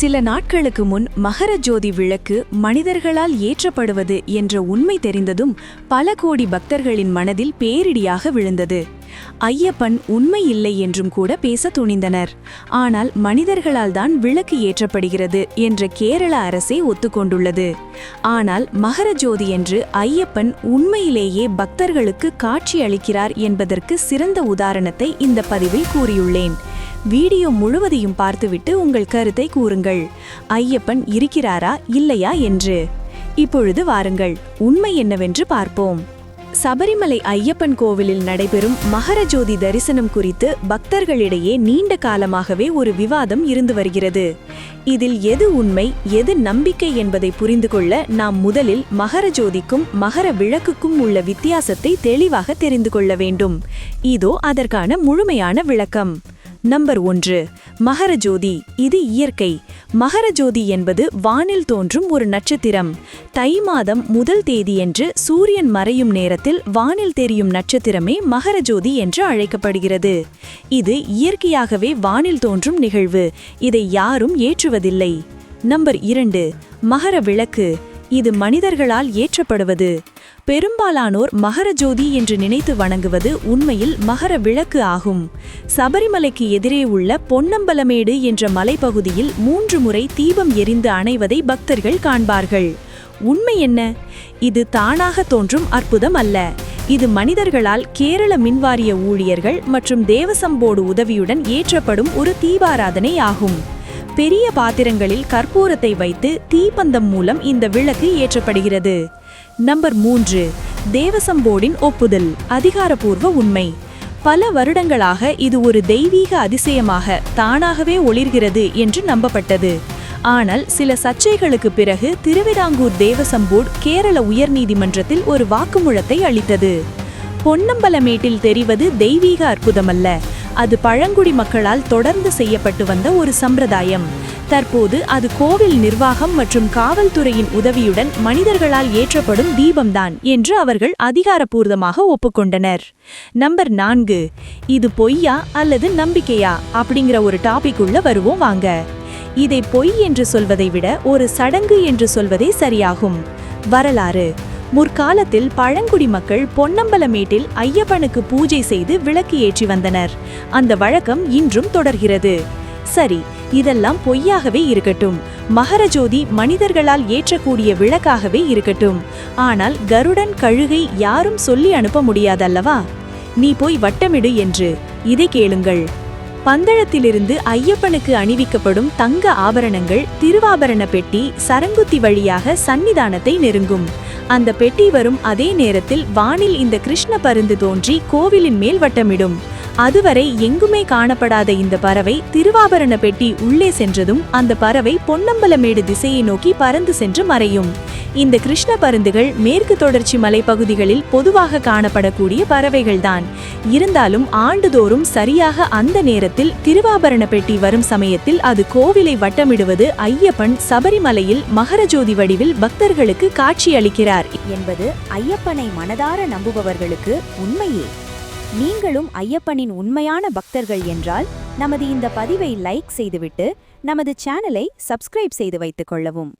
சில நாட்களுக்கு முன் மகர ஜோதி விளக்கு மனிதர்களால் ஏற்றப்படுவது என்ற உண்மை தெரிந்ததும் பல கோடி பக்தர்களின் மனதில் பேரிடியாக விழுந்தது. ஐயப்பன் உண்மை இல்லை என்றும் கூட பேச துணிந்தனர். ஆனால் மனிதர்களால் தான் விளக்கு ஏற்றப்படுகிறது என்ற கேரள அரசே ஒத்துக்கொண்டுள்ளது. ஆனால் மகர ஜோதி என்று ஐயப்பன் உண்மையிலேயே பக்தர்களுக்கு காட்சி அளிக்கிறார் என்பதற்கு சிறந்த உதாரணத்தை இந்த பதிவில் கூறியுள்ளேன். வீடியோ முழுவதையும் பார்த்துவிட்டு உங்கள் கருத்தை கூறுங்கள். ஐயப்பன் இருக்கிறாரா இல்லையா என்று. இப்பொழுது வாருங்கள் உண்மை என்னவென்று பார்ப்போம். சபரிமலை ஐயப்பன் கோவிலில் நடைபெறும் மகரஜோதி தரிசனம் குறித்து பக்தர்களிடையே நீண்ட காலமாகவே ஒரு விவாதம் இருந்து வருகிறது. இதில் எது உண்மை எது நம்பிக்கை என்பதை புரிந்து கொள்ள நாம் முதலில் மகரஜோதிக்கும் மகர விளக்குக்கும் உள்ள வித்தியாசத்தை தெளிவாக தெரிந்து கொள்ள வேண்டும். இதோ அதற்கான முழுமையான விளக்கம். நம்பர் ஒன்று மகரஜோதி. இது இயற்கை. மகரஜோதி என்பது வானில் தோன்றும் ஒரு நட்சத்திரம். தை மாதம் முதல் தேதியன்று சூரியன் மறையும் நேரத்தில் வானில் தெரியும் நட்சத்திரமே மகரஜோதி என்று அழைக்கப்படுகிறது. இது இயற்கையாகவே வானில் தோன்றும் நிகழ்வு. இதை யாரும் ஏற்றுவதில்லை. நம்பர் இரண்டு மகர விளக்கு. இது மனிதர்களால் ஏற்றப்படுவது. பெரும்பாலானோர் மகர ஜோதி என்று நினைத்து வணங்குவது உண்மையில் மகர விளக்கு ஆகும். சபரிமலைக்கு எதிரே உள்ள பொன்னம்பலமேடு என்ற மலைப்பகுதியில் மூன்று முறை தீபம் எரிந்து அணைவதை பக்தர்கள் காண்பார்கள். உண்மை என்ன? இது தானாக தோன்றும் அற்புதம் அல்ல. இது மனிதர்களால் கேரள மின்வாரிய ஊழியர்கள் மற்றும் தேவசம்போடு உதவியுடன் ஏற்றப்படும் ஒரு தீபாராதனை ஆகும் பெரிய பாத்திரங்களில் கற்பூரத்தை வைத்து தீப்பந்தம் மூலம் இந்த விளக்கு ஏற்றப்படுகிறது. நம்பர் மூன்று தேவசம்போர்டின் ஒப்புதல் அதிகாரப்பூர்வ உண்மை. பல வருடங்களாக இது ஒரு தெய்வீக அதிசயமாக தானாகவே ஒளிர்கிறது என்று நம்பப்பட்டது. ஆனால் சில சர்ச்சைகளுக்கு பிறகு திருவிதாங்கூர் தேவசம்போர்ட் கேரள உயர்நீதிமன்றத்தில் ஒரு வாக்குமூலத்தை அளித்தது. பொன்னம்பலமேட்டில் தெரிவது தெய்வீக அற்புதமல்ல. அது பழங்குடி மக்களால் தொடர்ந்து செய்யப்பட்டு வந்த ஒரு சம்பிரதாயம். தற்போது அது கோவில் நிர்வாகம் மற்றும் காவல்துறையின் உதவியுடன் மனிதர்களால் ஏற்றப்படும் தீபம்தான் என்று அவர்கள் அதிகாரப்பூர்வமாக ஒப்புக்கொண்டனர். நம்பர் நான்கு. இது பொய்யா அல்லது நம்பிக்கையா அப்படிங்கிற ஒரு டாபிக் உள்ள வருவோம் வாங்க. இதை பொய் என்று சொல்வதை விட ஒரு சடங்கு என்று சொல்வதே சரியாகும். வரலாறு. முற்காலத்தில் பழங்குடி மக்கள் பொன்னம்பலமேட்டில் ஐயப்பனுக்கு பூஜை செய்து விளக்கு ஏற்றி வந்தனர். அந்த வழக்கம் இன்றும் தொடர்கிறது. சரி இதெல்லாம் பொய்யாகவே இருக்கட்டும். மகரஜோதி மனிதர்களால் ஏற்றக்கூடிய விளக்காகவே இருக்கட்டும். ஆனால் கருடன் கழுகை யாரும் சொல்லி அனுப்ப முடியாதல்லவா? நீ போய் வட்டமிடு என்று. இதை கேளுங்கள். பந்தளத்திலிருந்து ஐயப்பனுக்கு அணிவிக்கப்படும் தங்க ஆபரணங்கள் திருவாபரண பெட்டி சரங்குத்தி வழியாக சன்னிதானத்தை நெருங்கும். அந்த பெட்டி வரும் அதே நேரத்தில் வானில் இந்த கிருஷ்ண பருந்து தோன்றி கோவிலின் மேல் வட்டமிடும் அதுவரை எங்குமே காணப்படாத இந்த பறவை திருவாபரண பெட்டி உள்ளே சென்றதும் அந்த பறவை பொன்னம்பலமேடு திசையை நோக்கி பறந்து சென்று மறையும். இந்த கிருஷ்ண பருந்துகள் மேற்கு தொடர்ச்சி மலைப்பகுதிகளில் பொதுவாக காணப்படக்கூடிய பறவைகள்தான். இருந்தாலும் ஆண்டுதோறும் சரியாக அந்த நேரத்தில் திருவாபரண பெட்டி வரும் சமயத்தில் அது கோவிலை வட்டமிடுவது ஐயப்பன் சபரிமலையில் மகரஜோதி வடிவில் பக்தர்களுக்கு காட்சியளிக்கிறார். என்பது ஐயப்பனை மனதார நம்புபவர்களுக்கு உண்மையே. நீங்களும் ஐயப்பனின் உண்மையான பக்தர்கள் என்றால் நமது இந்த பதிவை லைக் செய்துவிட்டு நமது சேனலை சப்ஸ்கிரைப் செய்து வைத்துக் கொள்ளவும்.